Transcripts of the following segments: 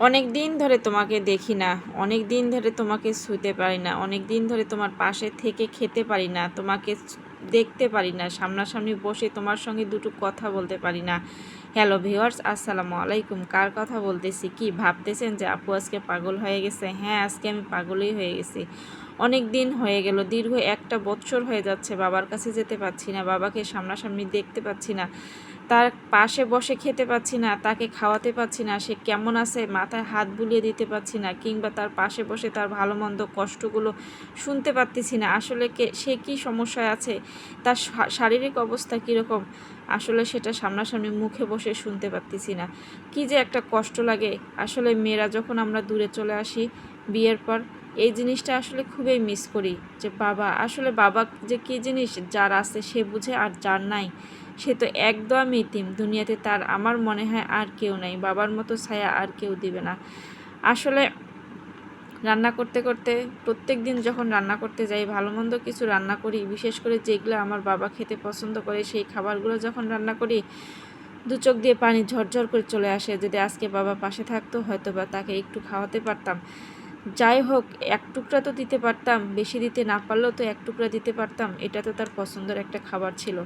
অনেক দিন ধরে তোমাকে দেখি না, অনেক দিন ধরে তোমাকে শুতে পারি না, অনেক দিন ধরে তোমার পাশে থেকে খেতে পারি না, তোমাকে দেখতে পারি না, সামনাসামনি বসে তোমার সঙ্গে দুটো কথা বলতে পারি না। হ্যালো ভিওয়ার্স আসসালামু আলাইকুম। কার কথা বলতেছি? কি ভাবতেছেন যে আপু আজকে পাগল হয়ে গেছে? হ্যাঁ আজকে আমি পাগলই হয়ে গেছি। অনেক দিন হয়ে গেল, দীর্ঘ একটা বছর হয়ে যাচ্ছে, বাবার কাছে যেতে পারছি না, বাবাকে সামনাসামনি দেখতে পাচ্ছি না, তার পাশে বসে খেতে পাচ্ছি না, তাকে খাওয়াতে পাচ্ছি না, সে কেমন আছে, মাথায় হাত বুলিয়ে দিতে পারছি না, কিংবা তার পাশে বসে তার ভালো মন্দ কষ্টগুলো শুনতে পারতেছি না, আসলে কে, সে কী সমস্যায় আছে, তার শারীরিক অবস্থা কীরকম, আসলে সেটা সামনাসামনি মুখে বসে শুনতে পারতেছি না, কি যে একটা কষ্ট লাগে, আসলে মেয়েরা যখন আমরা দূরে চলে আসি, বিয়ের পর এই জিনিসটা আসলে খুবই মিস করি যে বাবা, আসলে বাবা যে কী জিনিস যার আছে সে বুঝে আর যার নাই, সে তো একদম ইতিম দুনিয়াতে তার আমার মনে হয় আর কেউ নাই, বাবার মতো ছায়া আর কেউ দিবে না। আসলে রান্না করতে করতে, প্রত্যেক দিন যখন রান্না করতে যাই, ভালো মন্দ কিছু রান্না করি, বিশেষ করে যেগুলো আমার বাবা খেতে পছন্দ করে, সেই খাবারগুলো যখন রান্না করি, দু চোখ দিয়ে পানি ঝরঝর করে চলে আসে। যদি আজকে বাবা পাশে থাকতো হয়তো বা তাকে একটু খাওয়াতে পারতাম। যাই হোক, এক টুকরা তো দিতে পারতাম, বেশি দিতে না পারলেও তো এক টুকরা দিতে পারতাম, এটা তো তার পছন্দের একটা খাবার ছিল।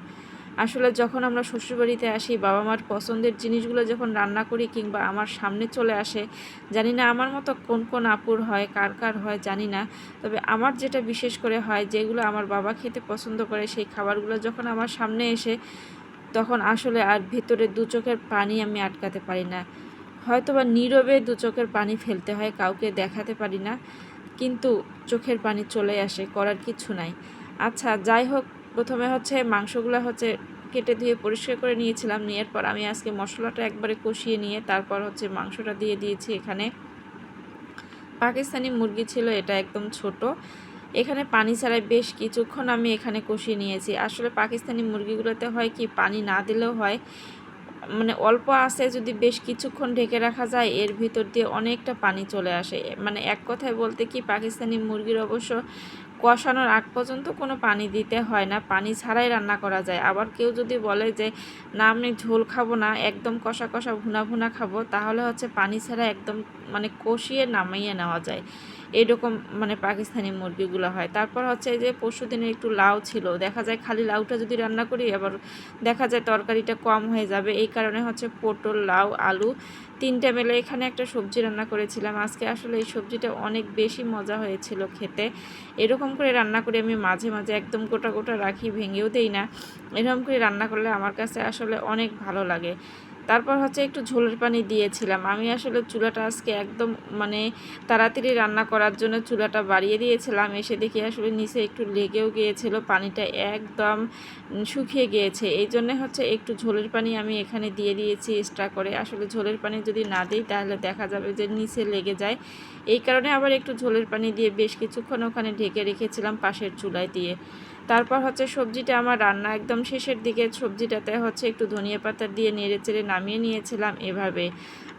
আসলে যখন আমরা শ্বশুরবাড়িতে আসি বাবা মার পছন্দের জিনিসগুলো যখন রান্না করি কিংবা আমার সামনে চলে আসে, জানি না আমার মতো কোন কোন আপুর হয়, কার কার হয় জানি না। তবে আমার যেটা বিশেষ করে হয়, যেগুলো আমার বাবা খেতে পছন্দ করে, সেই খাবারগুলো যখন আমার সামনে এসে, তখন আসলে আর ভেতরে দু চোখের পানি আমি আটকাতে পারি না। হয়তো বা নীরবে দু চোখের পানি ফেলতে হয়, কাউকে দেখাতে পারি না, কিন্তু চোখের পানি চলে আসে, করার কিছু নাই। আচ্ছা যাই হোক, প্রথমে হচ্ছে মাংসগুলো হচ্ছে কেটে ধুয়ে পরিষ্কার করে নিয়েছিলাম নেওয়ার পর আমি আজকে মশলাটা একবারে কষিয়ে নিয়ে তারপর হচ্ছে মাংসটা দিয়ে দিয়েছি এখানে। পাকিস্তানি মুরগি ছিল, এটা একদম ছোট। এখানে পানি ছাড়াই বেশ কিছুক্ষণ আমি এখানে কষিয়ে নিয়েছি। আসলে পাকিস্তানি মুরগিগুলোতে হয় কি, পানি না দিলেও হয়। মানে অল্প আছে যদি বেশ কিছুক্ষণ ঢেকে রাখা যায়, এর ভিতর দিয়ে অনেকটা পানি চলে আসে। মানে এক কথায় বলতে কি, পাকিস্তানি মুরগির অবশ্য কষানোর আগ পর্যন্ত কোনো পানি দিতে হয় না। পানি ছাড়াই রান্না করা যায়। আবার কেউ যদি বলে যে, না, আমি ঝোল খাব না, একদম কষা কষা ভুনা ভুনা খাব, তাহলে হচ্ছে পানি ছাড়া একদম মানে কষিয়ে নামাইয়ে নেওয়া যায়। এরকম মানে পাকিস্তানি মুরগিগুলো হয়। তারপর হচ্ছে যে পরশু একটু লাউ ছিল, দেখা যায় খালি লাউটা যদি রান্না করি, আবার দেখা যায় তরকারিটা কম হয়ে যাবে। এই কারণে হচ্ছে পটল, লাউ, আলু তিনটা মেলে এখানে একটা সবজি রান্না করেছিলাম। আজকে আসলে এই সবজিটা অনেক বেশি মজা হয়েছিল খেতে। এরকম করে রান্না করে আমি মাঝে মাঝে একদম গোটা গোটা রাখি, ভেঙেও দেই না। এরকম করে রান্না করলে আমার কাছে আসলে অনেক ভালো লাগে। তারপর হচ্ছে একটু ঝোলের পানি দিয়েছিলাম। আমি আসলে চুলাটা আজকে একদম মানে তাড়াতাড়ি রান্না করার জন্য চুলাটা বাড়িয়ে দিয়েছিলাম। এসে দেখি আসলে নিচে একটু লেগেও গিয়েছিল, পানিটা একদম শুকিয়ে গিয়েছে। এই জন্যে হচ্ছে একটু ঝোলের পানি আমি এখানে দিয়ে দিয়েছি এক্সট্রা করে। আসলে ঝোলের পানি যদি না দিই তাহলে দেখা যাবে যে নিচে লেগে যায়। এই কারণে আবার একটু ঝোলের পানি দিয়ে বেশ কিছুক্ষণ ওখানে ঢেকে রেখেছিলাম পাশের চুলায় দিয়ে। তারপর হচ্ছে সবজিটা আমার রান্না একদম শেষের দিকে, সবজিটাতে হচ্ছে একটু ধনিয়া পাতা দিয়ে নেড়ে চেড়ে নামিয়ে নিয়েছিলাম এভাবে।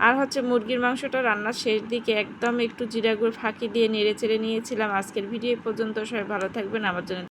আর হচ্ছে মুরগির মাংসটা রান্নার শেষ দিকে একদম একটু জিরা গুঁড়ো ফাঁকি দিয়ে নেড়ে চেড়ে নিয়েছিলাম। আজকের ভিডিও পর্যন্ত, সবাই ভালো থাকবেন। আমার জন্য